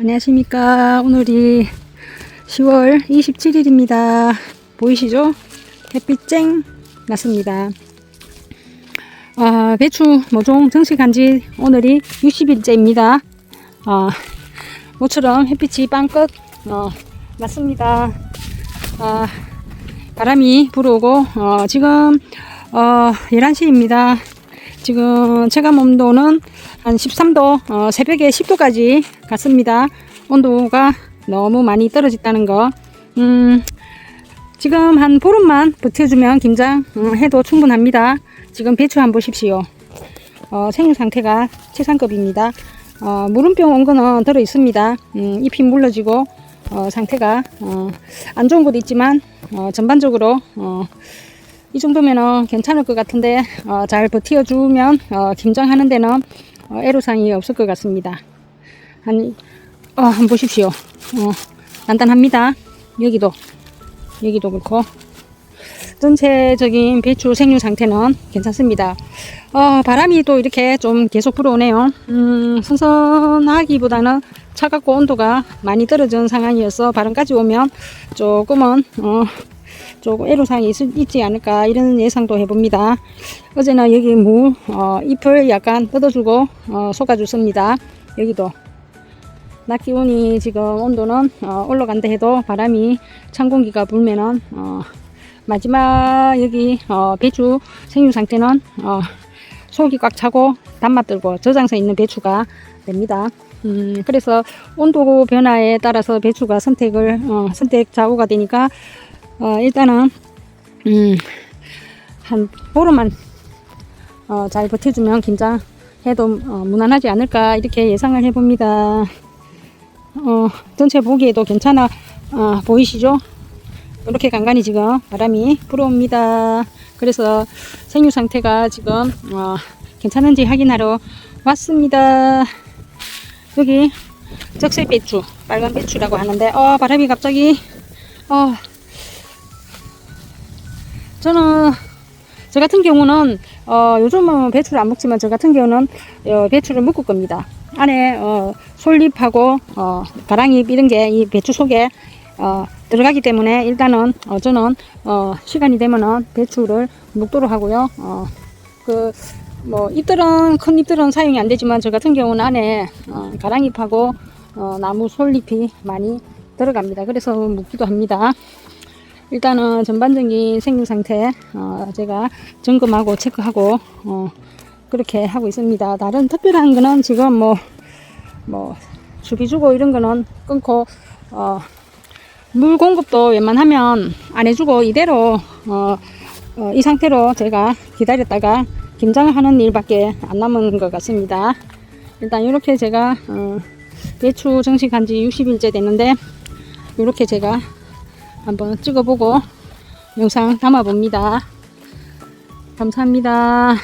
안녕하십니까. 오늘이 10월 27일입니다. 보이시죠? 햇빛 쨍 났습니다. 아, 배추 모종 정식한 지 오늘이 60일째입니다. 아, 모처럼 햇빛이 빵긋 어, 났습니다. 아, 바람이 불어오고 어, 지금 어, 11시입니다. 지금 체감 온도는 한 13도, 어, 새벽에 10도까지 갔습니다. 온도가 너무 많이 떨어졌다는 거. 음, 지금 한 보름만 버텨주면 김장 음, 해도 충분합니다. 지금 배추 한번 보십시오. 어, 생육 상태가 최상급입니다. 어, 물음병 온 거는 들어 있습니다. 음, 잎이 물러지고 어, 상태가 어, 안 좋은 것도 있지만 어, 전반적으로 어, 이 정도면은 괜찮을 것 같은데 어, 잘 버텨주면 어, 김장하는 데는 어, 애로사항이 없을 것 같습니다. 한, 어, 한번 보십시오. 어, 단단합니다. 여기도 여기도 그렇고 전체적인 배추 생육 상태는 괜찮습니다. 어, 바람이 또 이렇게 좀 계속 불어오네요. 음, 선선하기보다는 차갑고 온도가 많이 떨어진 상황이어서 바람까지 오면 조금은 어, 조금 애로사항이 있, 있지 않을까 이런 예상도 해봅니다. 어제는 여기 무 어, 잎을 약간 뜯어주고 어, 솎아줬습니다. 여기도 낮 기온이 지금 온도는 어, 올라간다 해도 바람이 찬 공기가 불면은 어, 마지막 여기 어, 배추 생육 상태는 어, 속이 꽉 차고 단맛 들고 저장서 있는 배추가 됩니다. 음, 그래서 온도 변화에 따라서 배추가 선택을 어, 선택 좌우가 되니까 어, 일단은 음, 한 보름만 어, 잘 버텨주면 김장 해도 어, 무난하지 않을까 이렇게 예상을 해봅니다. 어, 전체 보기에도 괜찮아 어, 보이시죠? 이렇게 간간히 지금 바람이 불어옵니다. 그래서 생육 상태가 지금 어, 괜찮은지 확인하러 왔습니다. 여기 적색 배추, 빨간 배추라고 하는데 어, 바람이 갑자기 어, 저는 저 같은 경우는 어, 요즘은 배추를 안 먹지만 저 같은 경우는 어, 배추를 묶을 겁니다. 안에 어, 솔잎하고 어, 바랑잎 이런 게 이 배추 속에 어, 들어가기 때문에 일단은 어, 저는 어, 시간이 되면은 배추를 묶도록 하고요. 어, 그 뭐 잎들은 큰 잎들은 사용이 안 되지만 저 같은 경우는 안에 어, 가랑잎하고 어, 나무 솔잎이 많이 들어갑니다. 그래서 묶기도 합니다. 일단은 전반적인 생육 상태 어, 제가 점검하고 체크하고 어, 그렇게 하고 있습니다. 다른 특별한 거는 지금 뭐뭐 수비 주고 이런 거는 끊고 어, 물 공급도 웬만하면 안 해주고 이대로 어, 어, 이 상태로 제가 기다렸다가 김장하는 일밖에 안 남은 것 같습니다. 일단 이렇게 제가 어, 배추 정식한 지 60일째 됐는데 이렇게 제가 한번 찍어보고 영상 담아봅니다. 감사합니다.